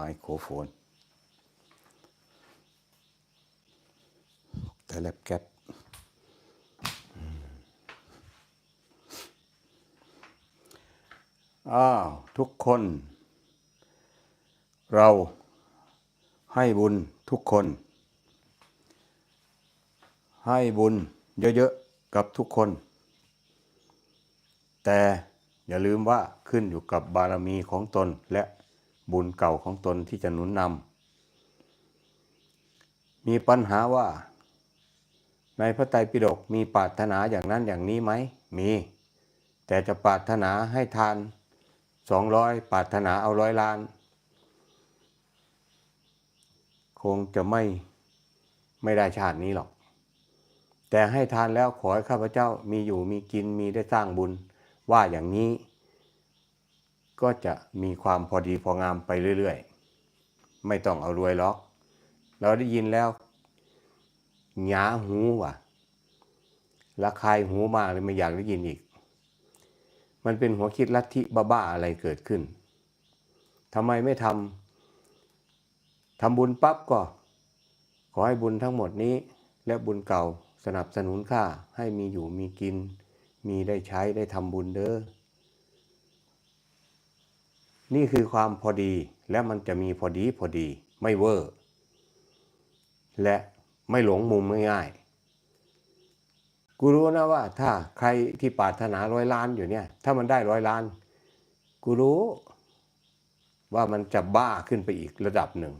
ไมโครโฟนแต่แลบแก๊ปอืมอ้าวทุกคน เราให้บุญทุกคน ให้บุญเยอะๆกับทุกคน แต่อย่าลืมว่าขึ้นอยู่กับบารมีของตนและ บุญเก่าของตนที่จะหนุนนำมีปัญหาว่า ในพระไตรปิฎกมีปรารถนาอย่างนั้นอย่างนี้ไหม มี แต่จะปรารถนาให้ทานสองร้อยปรารถนาเอาร้อยล้าน คงจะไม่ไม่ได้ชาตินี้หรอก แต่ให้ทานแล้วขอให้ข้าพเจ้ามีอยู่มีกินมีได้สร้างบุญว่าอย่างนี้ ก็จะมีความพอดีพองามไปเรื่อยๆ ไม่ต้องเอารวยหรอก เราได้ยินแล้วหงาหูว่ะระคายหูมากเลยไม่อยากได้ยินอีก มันเป็นหัวคิดลัทธิบ้าๆอะไรเกิดขึ้นทำไมไม่ทำทำบุญปั๊บก็ ขอให้บุญทั้งหมดนี้ และบุญเก่าสนับสนุนข้าให้มีอยู่มีกิน มีได้ใช้ได้ทำบุญเด้อ นี่คือความพอดีและมันจะมีพอดีพอดีไม่เวอร์ และไม่หลงมุมง่ายๆกูรู้นะว่าถ้าใครที่ปรารถนาร้อยล้านอยู่เนี่ย ถ้ามันได้ร้อยล้าน กูรู้ว่ามันจะบ้าขึ้นไปอีกระดับหนึ่ง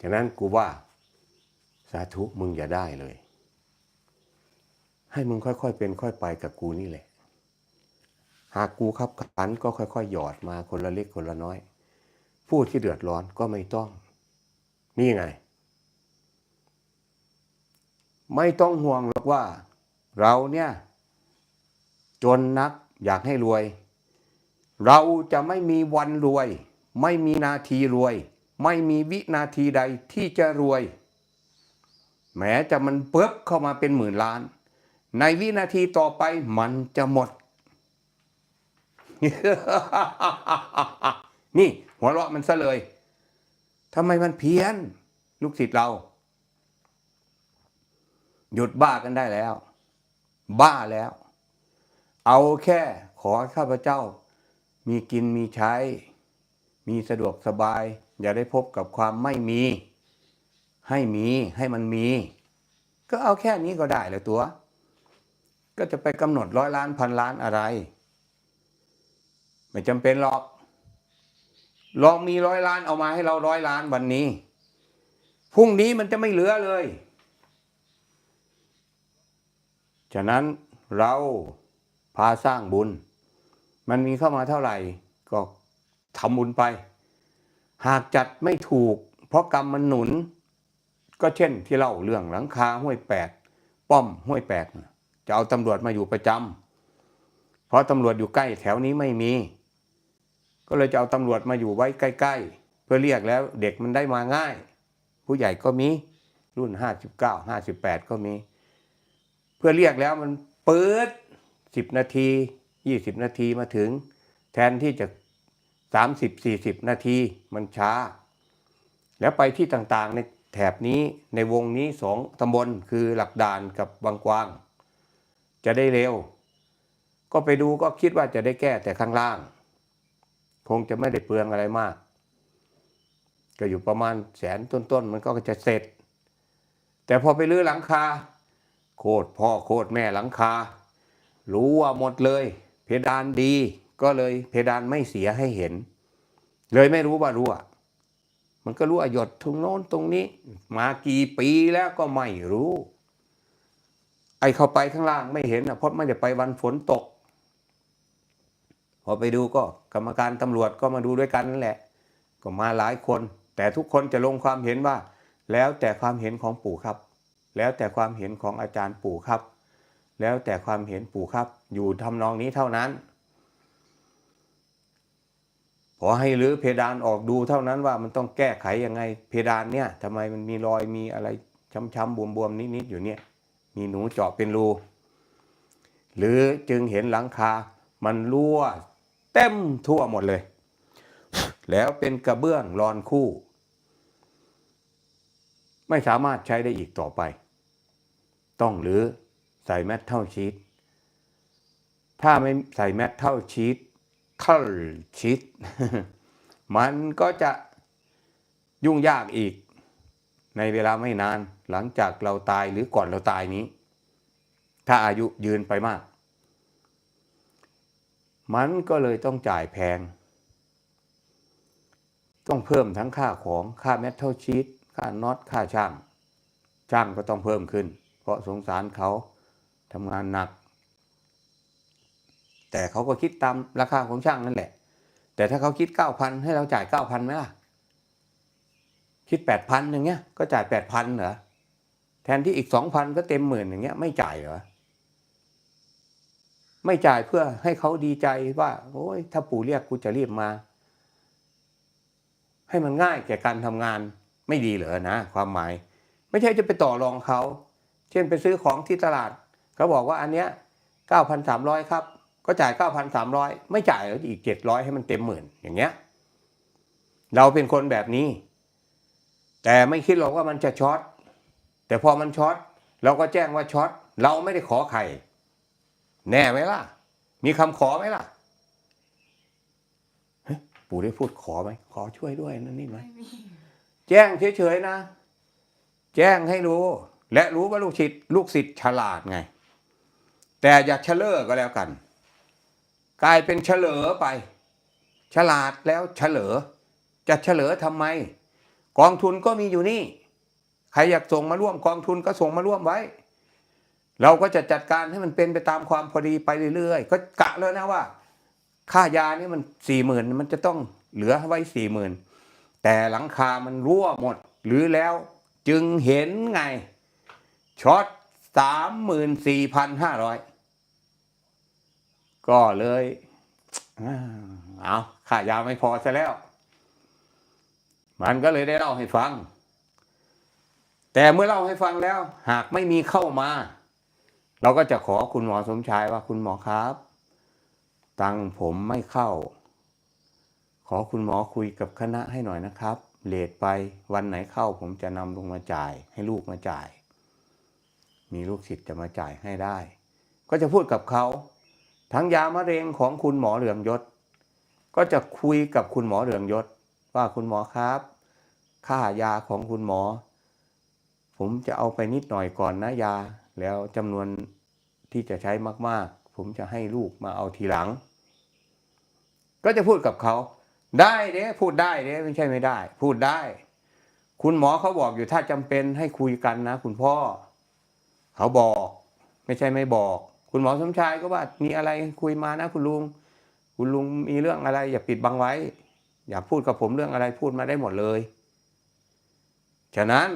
ฉะนั้นกูว่าสาธุมึงอย่าได้เลย ให้มึงค่อยๆเป็นค่อยไปกับกูนี่แหละากกูขับขันก็ค่อยๆ หยอดมาคนละเล็กคนละน้อย ผู้ที่เดือดร้อนก็ไม่ต้อง นี่ไง ไม่ต้องห่วงหรอกว่า เราเนี่ย จนนักอยากให้รวย เราจะไม่มีวันรวย ไม่มีนาทีรวย ไม่มีวินาทีใดที่จะรวย แม้จะมันเปิ๊บเข้ามาเป็นหมื่นล้าน ในวินาทีต่อไปมันจะหมด นี่หัวเราะมันซะเลยทำไมมันเพี้ยน ลูกศิษย์เรา หยุดบ้ากันได้แล้ว บ้าแล้ว เอาแค่ขอข้าพเจ้า มีกินมีใช้ มีสะดวกสบาย อย่าได้พบกับความไม่มี ให้มีให้มันมี ก็เอาแค่นี้ก็ได้เลยตัว ก็จะไปกำหนดร้อยล้านพันล้านอะไร ไม่จำเป็นหรอก ลองมีร้อยล้านเอามาให้เราร้อยล้านวันนี้ พรุ่งนี้มันจะไม่เหลือเลย ฉะนั้นเราพาสร้างบุญ มันมีเข้ามาเท่าไหร่ ก็ทำบุญไป หากจัดไม่ถูก เพราะกรรมมันหนุน ก็เช่นที่เล่าเรื่องหลังคาห้วยแปดป้อมห้วยแปดจะเอาตำรวจมาอยู่ประจำเพราะตำรวจอยู่ใกล้แถวนี้ไม่มี ก็เลยจะเอาตำรวจมาอยู่ไว้ใกล้ ๆ เพื่อเรียกแล้วเด็กมันได้มาง่าย ผู้ใหญ่ก็มีรุ่น 59 58 ก็มี เพื่อเรียกแล้วมันเปิด 10 นาที 20 นาทีมาถึง แทนที่จะ 30 40 นาทีมันช้า แล้วไปที่ต่างๆในแถบนี้ในวงนี้สองตำบลคือหลักด่านกับบางกวาง จะได้เร็ว ก็ไปดูก็คิดว่าจะได้แก้แต่ข้างล่าง คงจะไม่ได้เปลืองอะไรมาก ก็อยู่ประมาณแสนต้นๆ มันก็จะเสร็จ แต่พอไปรื้อหลังคา โคตรพ่อโคตรแม่หลังคา รู้ว่าหมดเลย เพดานดี ก็เลยเพดานไม่เสียให้เห็น เลยไม่รู้ว่ารั่ว มันก็รั่วหยดตรงโน้นตรงนี้ มากี่ปีแล้วก็ไม่รู้ ไอเข้าไปข้างล่างไม่เห็นนะเพราะไม่ได้ไปวันฝนตก พอไปดูก็กรรมการตำรวจก็มาดูด้วยกันนั่นแหละ ก็มาหลายคน แต่ทุกคนจะลงความเห็นว่า แล้วแต่ความเห็นของปู่ครับ แล้วแต่ความเห็นของอาจารย์ปู่ครับ แล้วแต่ความเห็นปู่ครับ อยู่ทำนองนี้เท่านั้นพอให้รื้อเพดานออกดูเท่านั้นว่ามันต้องแก้ไขยังไง เพดานเนี่ยทำไมมันมีรอยมีอะไรช้ำๆบวมๆนิดๆอยู่เนี่ย มีหนูเจาะเป็นรูหรือจึงเห็นหลังคามันรั่ว เต็มทั่วหมดเลย แล้วเป็นกระเบื้องรอนคู่ ไม่สามารถใช้ได้อีกต่อไป ต้องหรือใส่แมทเท่าชีตถ้าไม่ใส่แมทเท่าชีตเท่าชีตมันก็จะยุ่งยากอีก ในเวลาไม่นานหลังจากเราตายหรือก่อนเราตายนี้ ถ้าอายุยืนไปมาก มันก็เลยต้องจ่ายแพง ต้องเพิ่มทั้งค่าของค่าแมทเทลชีตค่าน็อตค่าช่าง ช่างก็ต้องเพิ่มขึ้น เพราะสงสารเขาทำงานหนัก แต่เขาก็คิดตามราคาของช่างนั่นแหละ แต่ถ้าเขาคิดเก้าพันให้เราจ่ายเก้าพันไหมล่ะ คิดแปดพันอย่างเงี้ยก็จ่ายแปดพันเหรอแทนที่อีกสองพันก็เต็มหมื่นอย่างเงี้ยไม่จ่ายเหรอ ไม่จ่ายเพื่อให้เขาดีใจว่า โอ้ยถ้าปู่เรียกกูจะรีบมา ให้มันง่ายแก่การทำงานไม่ดีเหรอนะ ความหมาย ไม่ใช่จะไปต่อรองเขา เช่นไปซื้อของที่ตลาดเขาบอกว่าอันเนี้ยเก้าพันสามร้อยครับ ก็จ่ายเก้าพันสามร้อยไม่จ่ายแล้วอีกเจ็ดร้อยให้มันเต็มหมื่นอย่างเงี้ย เราเป็นคนแบบนี้ แต่ไม่คิดหรอกว่ามันจะช็อตแต่พอมันช็อตเราก็แจ้งว่าช็อตเราไม่ได้ขอใคร แน่ไหมล่ะ มีคำขอไหมล่ะเฮ้ยปู่ได้พูดขอไหม ขอช่วยด้วยนั่นนี่ไหมไม่มีแจ้งเฉยๆนะ แจ้งให้รู้ และรู้ว่าลูกศิษย์ลูกศิษย์ฉลาดไง แต่อย่าเฉลอก็แล้วกัน กลายเป็นเฉลอไป ฉลาดแล้วเฉลอ จะเฉลอทำไม กองทุนก็มีอยู่นี่ ใครอยากส่งมาร่วมกองทุนก็ส่งมาร่วมไว้ เราก็จะจัดการให้มันเป็นไปตามความพอดีไปเรื่อยๆ ก็กะแล้วนะว่า ค่ายานี่มันสี่หมื่นมันจะต้องเหลือไว้สี่หมื่นแต่หลังคามันรั่วหมด หรือแล้วจึงเห็นไงช็อตสามหมื่นสี่พันห้าร้อยก็เลยเอาค่ายาไม่พอซะแล้ว มันก็เลยได้เล่าให้ฟัง แต่เมื่อเล่าให้ฟังแล้ว หากไม่มีเข้ามา เราก็จะขอคุณหมอสมชายว่าคุณหมอครับ ตังผมไม่เข้า ขอคุณหมอคุยกับคณะให้หน่อยนะครับเลทไปวันไหนเข้าผมจะนำลงมาจ่าย ให้ลูกมาจ่าย มีลูกศิษย์จะมาจ่ายให้ได้ ก็จะพูดกับเขา ทั้งยามะเร็งของคุณหมอเหลืองยศ ก็จะคุยกับคุณหมอเหลืองยศ ว่าคุณหมอครับ ค่ายาของคุณหมอ ผมจะเอาไปนิดหน่อยก่อนนะยา แล้วจำนวนที่จะใช้มาก ๆ ผมจะให้ลูกมาเอาทีหลัง ก็จะพูดกับเขา ได้เด้พูดได้เด้ไม่ใช่ไม่ได้ พูดได้ คุณหมอเขาบอกอยู่ถ้าจำเป็นให้คุยกันนะ คุณพ่อ เขาบอก ไม่ใช่ไม่บอก คุณหมอสมชายก็ว่ามีอะไรคุยมานะ คุณลุง คุณลุงมีเรื่องอะไร อย่าปิดบังไว้ อยากพูดกับผมเรื่องอะไรพูดมาได้หมดเลย ฉะนั้น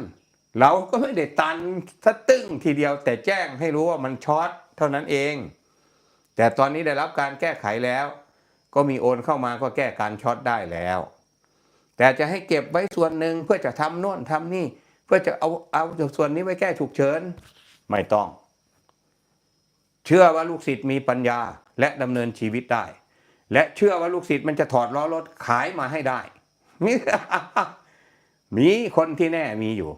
เราก็ไม่ได้ตันสะตึ้งทีเดียวแต่แจ้งให้รู้ว่ามันช็อตเท่านั้นเอง แต่ตอนนี้ได้รับการแก้ไขแล้ว ก็มีโอนเข้ามาก็แก้การช็อตได้แล้ว แต่จะให้เก็บไว้ส่วนหนึ่งเพื่อจะทำโน่นทำนี่ เพื่อจะเอาเอาส่วนนี้ไว้แก้ฉุกเฉินไม่ต้อง เชื่อว่าลูกศิษย์มีปัญญาและดำเนินชีวิตได้ และเชื่อว่าลูกศิษย์มันจะถอดล้อรถขายมาให้ได้มีคนที่แน่มีอยู่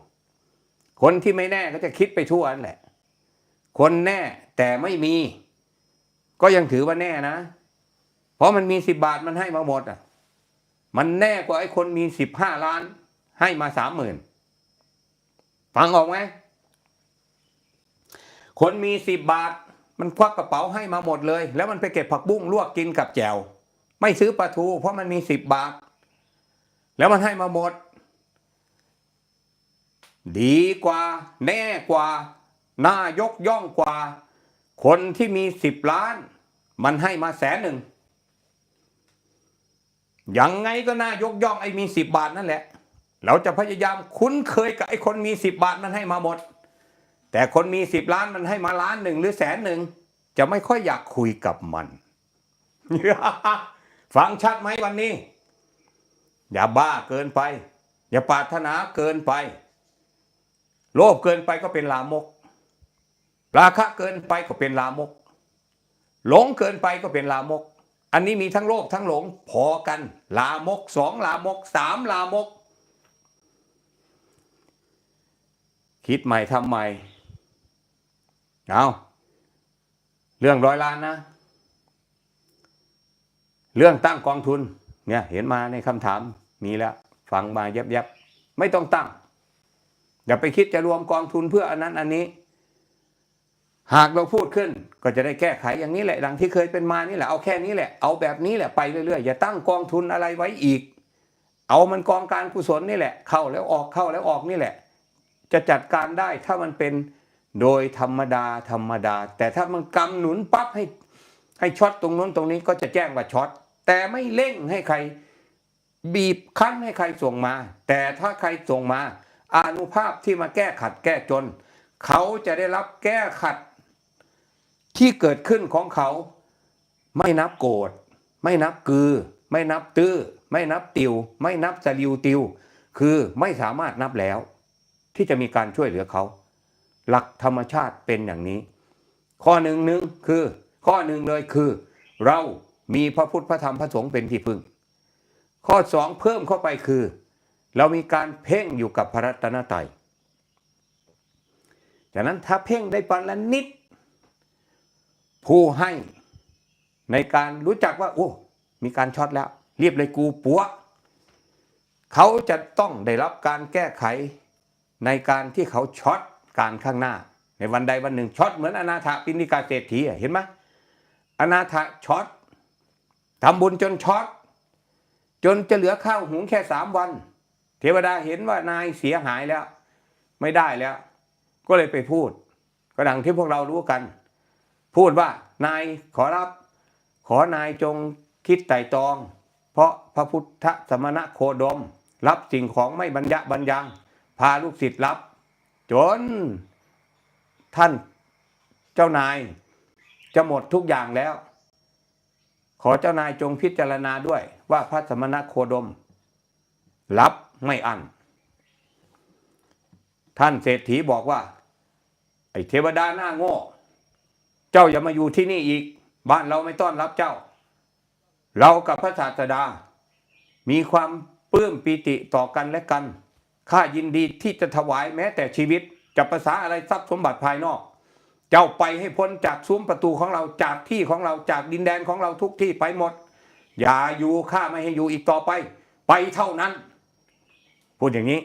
คนที่ไม่แน่ก็จะคิดไปทั่วนั่นแหละ คนแน่แต่ไม่มี ก็ยังถือว่าแน่นะ เพราะมันมีสิบบาทมันให้มาหมดอะ มันแน่กว่าไอ้คนมีสิบห้าล้าน ให้มาสามหมื่นฟังออกไหมคนมีสิบบาท มันควักกระเป๋าให้มาหมดเลย แล้วมันไปเก็บผักบุ้งลวกกินกับแจวไม่ซื้อปลาทู เพราะมันมีสิบบาท แล้วมันให้มาหมด ดีกว่า แน่กว่า น่ายกย่องกว่า คนที่มีสิบล้าน มันให้มาแสนหนึ่งยังไงก็น่ายกย่องไอ้มีสิบบาทนั่นแหละ เราจะพยายามคุ้นเคยกับไอ้คนมีสิบบาทมันให้มาหมด แต่คนมีสิบล้านมันให้มาล้านหนึ่งหรือแสนหนึ่งจะไม่ค่อยอยากคุยกับมัน ฟังชัดไหมวันนี้ อย่าบ้าเกินไป อย่าปรารถนาเกินไป โลภเกินไปก็เป็นลามก ราคะเกินไปก็เป็นลามก หลงเกินไปก็เป็นลามก อันนี้มีทั้งโลภทั้งหลงพอกัน ลามกสองลามกสามลามก คิดใหม่ทำใหม่เอาเรื่องร้อยล้านนะ เรื่องตั้งกองทุนเนี่ยเห็นมาในคำถามมีแล้ว ฟังมายับๆไม่ต้องตั้ง อย่าไปคิดจะรวมกองทุนเพื่ออันนั้นอันนี้ หากเราพูดขึ้นก็จะได้แก้ไขอย่างนี้แหละดังที่เคยเป็นมานี่แหละเอาแค่นี้แหละเอาแบบนี้แหละไปเรื่อยๆอย่าตั้งกองทุนอะไรไว้อีก เอามันกองการกุศลนี่แหละ เข้าแล้วออกเข้าแล้วออกนี่แหละ จะจัดการได้ถ้ามันเป็นโดยธรรมดาธรรมดา แต่ถ้ามันกำหนุนปั๊บให้ให้ช็อตตรงนู้นตรงนี้ก็จะแจ้งว่าช็อตแต่ไม่เร่งให้ใครบีบคั้นให้ใครส่งมา แต่ถ้าใครส่งมา อนุภาพที่มาแก้ขัดแก้จน เขาจะได้รับแก้ขัดที่เกิดขึ้นของเขา ไม่นับโกรธไม่นับกือ ไม่นับตื้อ ไม่นับติว ไม่นับสลิวติว คือไม่สามารถนับแล้ว ที่จะมีการช่วยเหลือเขา หลักธรรมชาติเป็นอย่างนี้ ข้อหนึ่งหนึ่งคือ ข้อหนึ่งเลยคือ เรามีพระพุทธพระธรรมพระสงฆ์เป็นที่พึ่ง ข้อสองเพิ่มเข้าไปคือ เรามีการเพ่งอยู่กับพระรัตนตรัยจากนั้นถ้าเพ่งได้ปันละนิด ผู้ให้ในการรู้จักว่า โอ้ มีการช็อตแล้ว เรียบเลยกูปัวเขาจะต้องได้รับการแก้ไขในการที่เขาช็อตการข้างหน้า ในวันใดวันหนึ่งช็อตเหมือนอนาถปิณิกาเศรษฐีเห็นไหมอนาถช็อตทำบุญจนช็อตจนจะเหลือข้าวหุงแค่สามวัน ทวดาเห็นว่านายเสียหายแล้ว ไม่ได้แล้ว ก็เลยไปพูดก็ดังที่พวกเรารู้กัน พูดว่านายขอรับ ขอนายจงคิดไต่ตรอง เพราะพระพุทธสมณะโคดม รับสิ่งของไม่บรรยะบรรยัง พาลูกศิษย์รับ จน ท่านเจ้านายจะหมดทุกอย่างแล้ว ขอเจ้านายจงพิจารณาด้วยว่าพระสมณะโคดม รับ ไม่อั้นท่านเศรษฐีบอกว่า ไอ้เทวดาหน้าโง่ เจ้าอย่ามาอยู่ที่นี่อีก บ้านเราไม่ต้อนรับเจ้า เรากับพระศาสดา มีความปลื้มปีติต่อกันและกันข้ายินดีที่จะถวายแม้แต่ชีวิตจะประสาอะไรทรัพย์สมบัติภายนอก เจ้าไปให้พ้นจากซุ้มประตูของเราจากที่ของเราจากดินแดนของเราทุกที่ไปหมด อย่าอยู่ข้าไม่ให้อยู่อีกต่อไป ไปเท่านั้น พูดอย่างนี้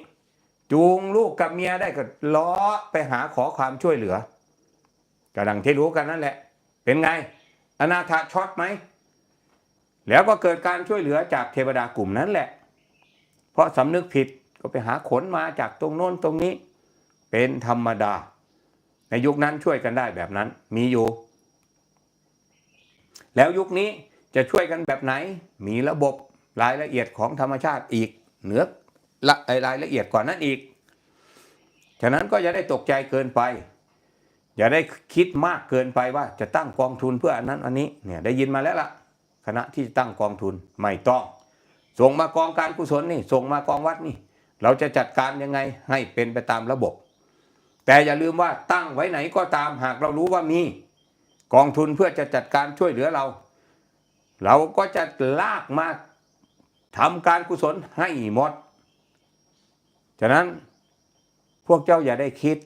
จูงลูกกับเมียได้ก็ล้อไปหาขอความช่วยเหลือกระดังที่รู้กันนั่นแหละ เป็นไง อนาถาช็อตไหม แล้วก็เกิดการช่วยเหลือจากเทวดากลุ่มนั้นแหละ เพราะสำนึกผิดก็ไปหาขนมาจากตรงโน้นตรงนี้ เป็นธรรมดา ในยุคนั้นช่วยกันได้แบบนั้น มีอยู่ แล้วยุคนี้จะช่วยกันแบบไหน มีระบบรายละเอียดของธรรมชาติอีกเหนือ ละรายละเอียดกว่านั้นอีก ฉะนั้นก็อย่าได้ตกใจเกินไป อย่าได้คิดมากเกินไปว่าจะตั้งกองทุนเพื่ออันนั้นอันนี้เนี่ยได้ยินมาแล้วล่ะคณะที่ตั้งกองทุนไม่ต้อง ส่งมากองการกุศลนี่ส่งมากองวัดนี่ เราจะจัดการยังไงให้เป็นไปตามระบบ แต่อย่าลืมว่าตั้งไว้ไหนก็ตามหากเรารู้ว่ามีกองทุนเพื่อจะจัดการช่วยเหลือเรา เราก็จะลากมาทำการกุศลให้หมด ฉะนั้นพวกเจ้าอย่าได้คิด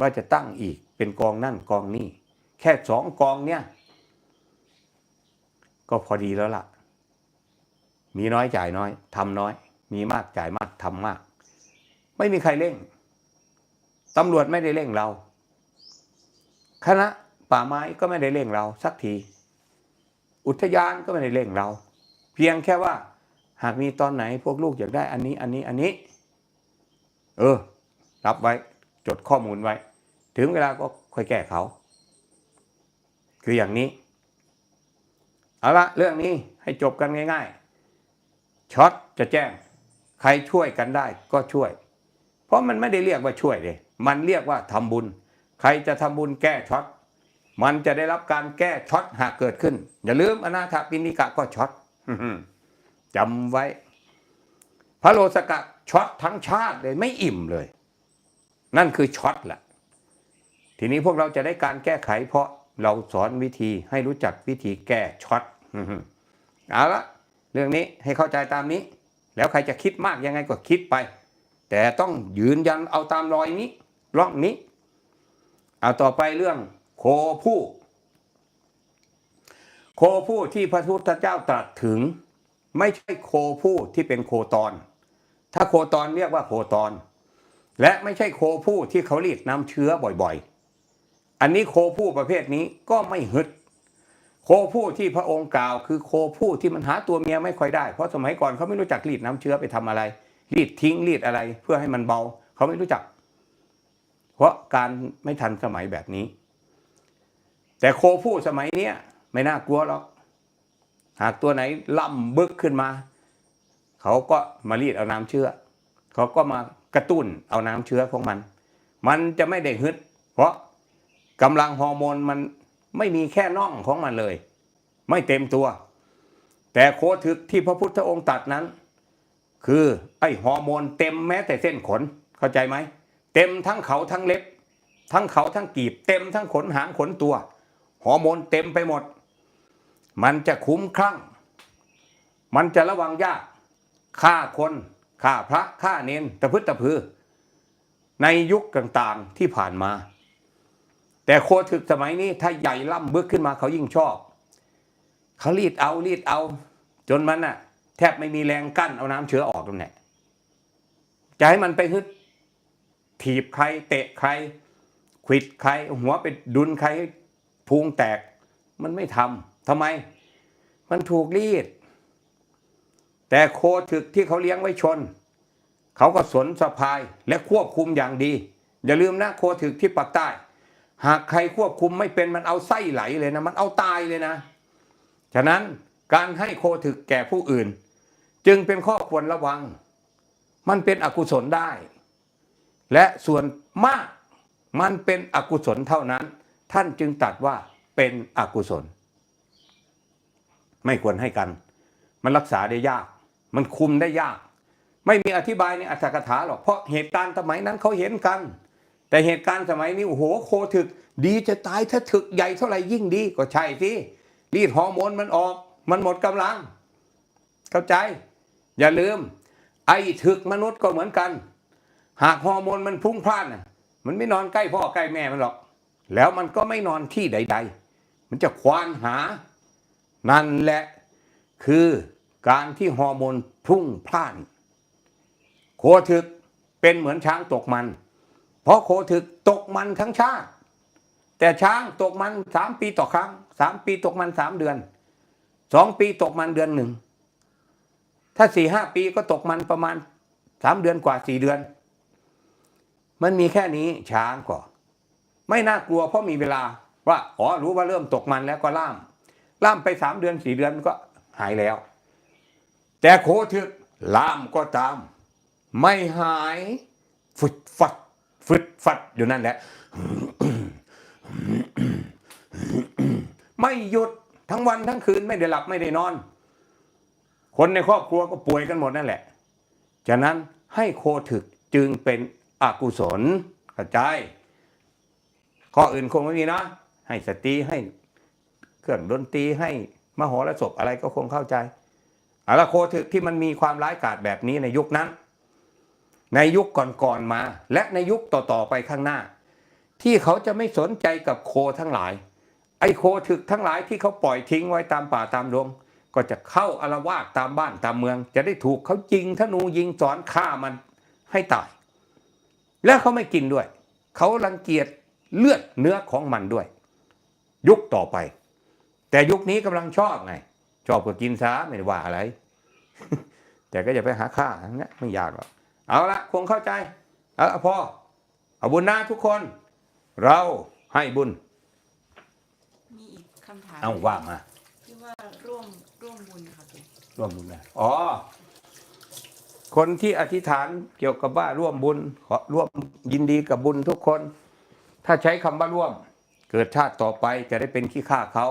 ว่าจะตั้งอีกเป็นกองนั่นกองนี่แค่สองกองเนี่ย ก็พอดีแล้วล่ะ มีน้อยจ่ายน้อยทำน้อย มีมากจ่ายมากทำมาก ไม่มีใครเร่งตำรวจไม่ได้เร่งเรา คณะป่าไม้ก็ไม่ได้เร่งเราสักที อุทยานก็ไม่ได้เร่งเรา เพียงแค่ว่า หากมีตอนไหนพวกลูกอยากได้อันนี้อันนี้อันนี้ เออ รับไว้ จดข้อมูลไว้ ถึงเวลาก็ค่อยแก้เขา คืออย่างนี้ เอาละเรื่องนี้ให้จบกันง่าย ๆช็อตจะแจ้ง ใครช่วยกันได้ก็ช่วย เพราะมันไม่ได้เรียกว่าช่วยเลยมันเรียกว่าทำบุญ ใครจะทำบุญแก้ช็อตมันจะได้รับการแก้ช็อตหากเกิดขึ้น อย่าลืมอนาถปิณิกะก็ช็อต จำไว้ พระโลสกะช็อตทั้งชาติเลยไม่อิ่มเลย นั่นคือช็อตแหละทีนี้พวกเราจะได้การแก้ไข เพราะเราสอนวิธีให้รู้จักวิธีแก้ช็อตเอาละเรื่องนี้ให้เข้าใจตามนี้ แล้วใครจะคิดมากยังไงก็คิดไป แต่ต้องยืนยันเอาตามรอยนี้ร่องนี้ เอาต่อไปเรื่องโคผู้ โคผู้ที่พระพุทธเจ้าตรัสถึง ไม่ใช่โคผู้ที่เป็นโคตอน ถ้าโคตอนเรียกว่าโคตอน และไม่ใช่โคผู้ที่เขารีดน้ำเชื้อบ่อยๆ อันนี้โคผู้ประเภทนี้ก็ไม่ฮึด โคผู้ที่พระองค์กล่าว คือโคผู้ที่มันหาตัวเมียไม่ค่อยได้ เพราะสมัยก่อนเขาไม่รู้จักรีดน้ำเชื้อไปทำอะไร รีดทิ้งรีดอะไรเพื่อให้มันเบา เขาไม่รู้จัก เพราะการไม่ทันสมัยแบบนี้ แต่โคผู้สมัยเนี้ยไม่น่ากลัวหรอก หากตัวไหนล่ำบึกขึ้นมา เขาก็มารีดเอาน้ำเชื้อ เขาก็มากระตุ้นเอาน้ำเชื้อของมัน มันจะไม่ได้ฮึด เพราะกำลังฮอร์โมนมันไม่มีแค่น่องของมันเลย ไม่เต็มตัว แต่โคทึกที่พระพุทธองค์ตัดนั้น คือไอฮอร์โมนเต็มแม้แต่เส้นขนเข้าใจไหมเต็มทั้งเขาทั้งเล็บ ทั้งเขาทั้งกีบ เต็มทั้งขนหางขนตัวฮอร์โมนเต็มไปหมด มันจะคุ้มคลั่ง มันจะระวังยากฆ่าคนฆ่าพระฆ่าเนนตะพึตะพือ ในยุคต่างๆที่ผ่านมา แต่โคถึกสมัยนี้ถ้าใหญ่ล่ำบึกขึ้นมาเขายิ่งชอบ เขารีดเอารีดเอา จนมันน่ะ แทบไม่มีแรงกั้นเอาน้ำเชื้อออกตรงไหนจะให้มันไปฮึดถีบใคร เตะใครขิดใคร หัวไปดุนใครพุงแตกมันไม่ทำ ทำไม มันถูกรีด แต่โคถึกที่เขาเลี้ยงไว้ชน เขาก็สนสะพายและควบคุมอย่างดี อย่าลืมนะโคถึกที่ปักใต้ หากใครควบคุมไม่เป็นมันเอาไส้ไหลเลยนะ มันเอาตายเลยนะ ฉะนั้นการให้โคถึกแก่ผู้อื่น จึงเป็นข้อควรระวัง มันเป็นอกุศลได้ และส่วนมากมันเป็นอกุศลเท่านั้น ท่านจึงตัดว่าเป็นอกุศล ไม่ควรให้กัน มันรักษาได้ยาก มันคุมได้ยาก ไม่มีอธิบายในอัตถกถาหรอกเพราะเหตุการณ์สมัยนั้นเขาเห็นกัน แต่เหตุการณ์สมัยนี้โอ้โหโคถึก ดีจะตายถ้าถึกใหญ่เท่าไหร่ยิ่งดีก็ใช่สิรีดฮอร์โมนมันออก มันหมดกำลัง เข้าใจ อย่าลืม ไอ้ถึกมนุษย์ก็เหมือนกัน หากฮอร์โมนมันพุ่งพล่านน่ะมันไม่นอนใกล้พ่อใกล้แม่มันหรอก แล้วมันก็ไม่นอนที่ใด ๆ มันจะควานหา นั่นแหละคือการที่ฮอร์โมนพุ่งพล่าน โคถึกเป็นเหมือนช้างตกมัน เพราะโคถึกตกมันทั้งชาติ แต่ช้างตกมันสามปีต่อครั้งสามปีตกมันสามเดือนสองปีตกมันเดือนหนึ่ง ถ้าสี่ห้าปีก็ตกมันประมาณสามเดือนกว่าสี่เดือน มันมีแค่นี้ช้างก็ไม่น่ากลัวเพราะมีเวลาว่าอ๋อรู้ว่าเริ่มตกมันแล้วก็ล่าม ล่ามไปสามเดือนสี่เดือนก็หายแล้ว แต่โคถึกล่ามก็ตาม ไม่หายฟึดฟัดฟึดฟัดอยู่นั่นแหละ ไม่หยุดทั้งวันทั้งคืนไม่ได้หลับไม่ได้นอน คนในครอบครัวก็ป่วยกันหมดนั่นแหละฉะนั้นให้โคถึกจึงเป็นอกุศลเข้าใจข้ออื่นคงไม่มีนะ ให้สตรีให้ เครื่องดนตรีให้มโหรสพอะไรก็คงเข้าใจอาละโคถึกที่มันมีความร้ายกาจแบบนี้ในยุคนั้น ในยุคก่อนๆมา และในยุคต่อๆไปข้างหน้า ที่เขาจะไม่สนใจกับโคทั้งหลาย ไอ้โคถึกทั้งหลายที่เขาปล่อยทิ้งไว้ตามป่าตามดงก็จะเข้าอารวาสตามบ้านตามเมือง จะได้ถูกเขายิงธนูยิงสอนฆ่ามันให้ตาย และเขาไม่กินด้วย เขารังเกียจเลือดเนื้อของมันด้วย ยุคต่อไป แต่ยุคนี้กำลังชอบไง ชอบก็กินซะไม่ได้ว่าอะไร แต่ก็อย่าไปหาฆ่าอย่างเงี้ยไม่อยากหรอกเอาละคงเข้าใจเอาละพอเอาบุญนะทุกคน เราให้บุญมีอีกคำถามเอาว่ามาที่ว่าร่วมร่วมบุญค่ะพี่ร่วมบุญนะอ๋อคนที่อธิษฐานเกี่ยวกับว่าร่วมบุญขอร่วมยินดีกับบุญทุกคน ถ้าใช้คำว่าร่วม เกิดชาติต่อไปจะได้เป็นขี้ข้าเขา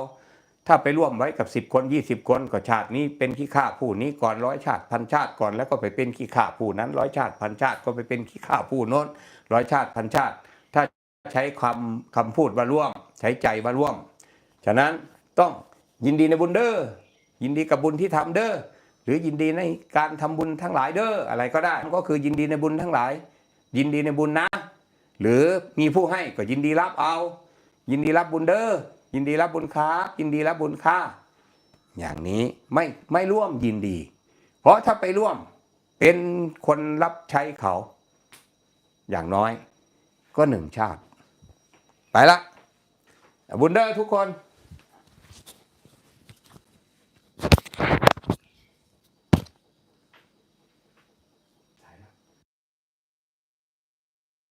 ถ้าไปร่วมไว้กับสิบคนยี่สิบคนก็ชาตินี้เป็นขี้ข้าผู้นี้ก่อนร้อยชาติพันชาติก่อนแล้วก็ไปเป็นขี้ข้าผู้นั้นร้อยชาติพันชาติก็ไปเป็นขี้ข้าผู้โน้นร้อยชาติพันชาติ ถ้าใช้คำคำพูดว่าร่วม ใช้ใจว่าร่วม ฉะนั้นต้องยินดีในบุญเด้อยินดีกับบุญที่ทำเด้อหรือยินดีในการทำบุญทั้งหลายเด้ออะไรก็ได้ก็คือยินดีในบุญทั้งหลาย ยินดีในบุญนะ หรือมีผู้ให้ก็ยินดีรับเอา ยินดีรับบุญเด้อ ยินดีรับบุญค้ายินดีรับบุญค่าอย่างนี้ไม่ไม่ร่วมยินดี เพราะถ้าไปร่วมเป็นคนรับใช้เขา อย่างน้อยก็หนึ่งชาติ ไปละบุญเดอร์ทุกคน